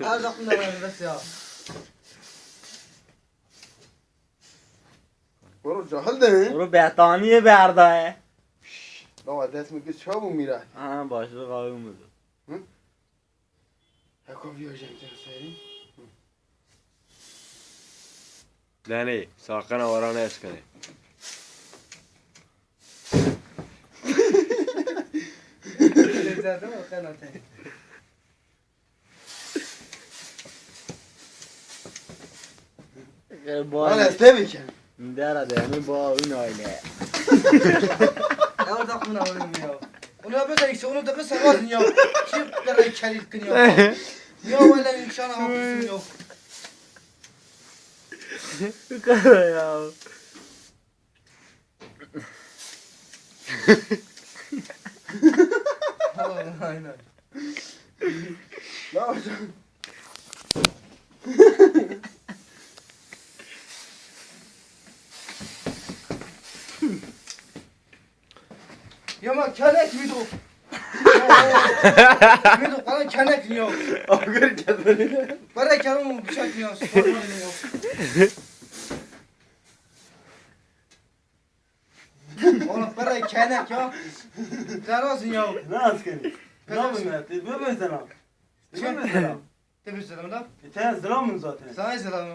از aklımda var بس ya. برو جهل داری؟ برو بهتانیه برداه دو دست میگه چابو میره آه باشه قابل بوده هکو بیاجم سری دنی ساقن آورانه اسکنه زدم و خلاته Ana tabii ki. Dara demi bağın öyle. Ne var aklına oğlum ya? Onu yapıyor da işte onu da kız sarmadın ya. Çiftler heykel ilkin ya. Ya valla imkan hafızın yok. Kara ya. Aynen. Ne yapacaksın? Ya ama kenek miydi o? Miydi o? Bana kenek ya. Ağır kendini Bana kenek mi bıçak ya. Oğlum bana kenek ya. Sarmazsın ya. Ne askeri? Ne yapayım ya? Böyle sana. Böyle sana. Tabii selam da. E sen selamın zaten. Sana selam.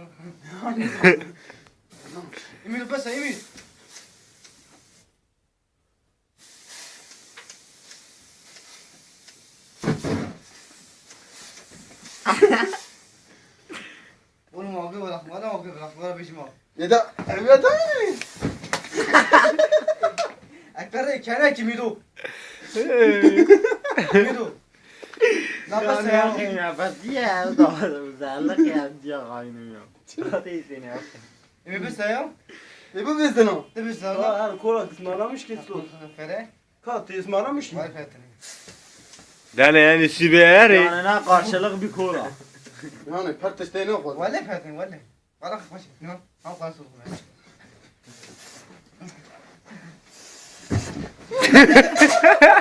Ümit basa Ümit. Oğlum abi bırak, bana abi bırak, bana peşime al. Ya da evet hayır Ekber kene ki midu. Midu. Ne yapasın Ya ya? ne yapar ya da güzellik ya diye kaynıyor. Hadi seni yap. Ümit ya. E bu bizden o Tabii Ya sana. her kola ısmarlamış ki su. Fere. Kat ısmarlamış mı? Vay fetini. Yani yani siberi. Yanına karşılık bir kola. Yani patates ne koy? Vallahi patates vallahi. Vallahi baş. Ne? Al karşılık.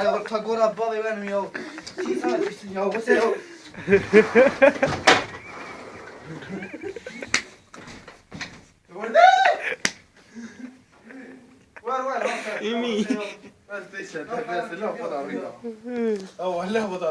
Ya tagor abba benim ya. Sen üstün ya bu sen. Var var. İmi. بس ليش هالبس اللهبط عريضه أو هاللهبط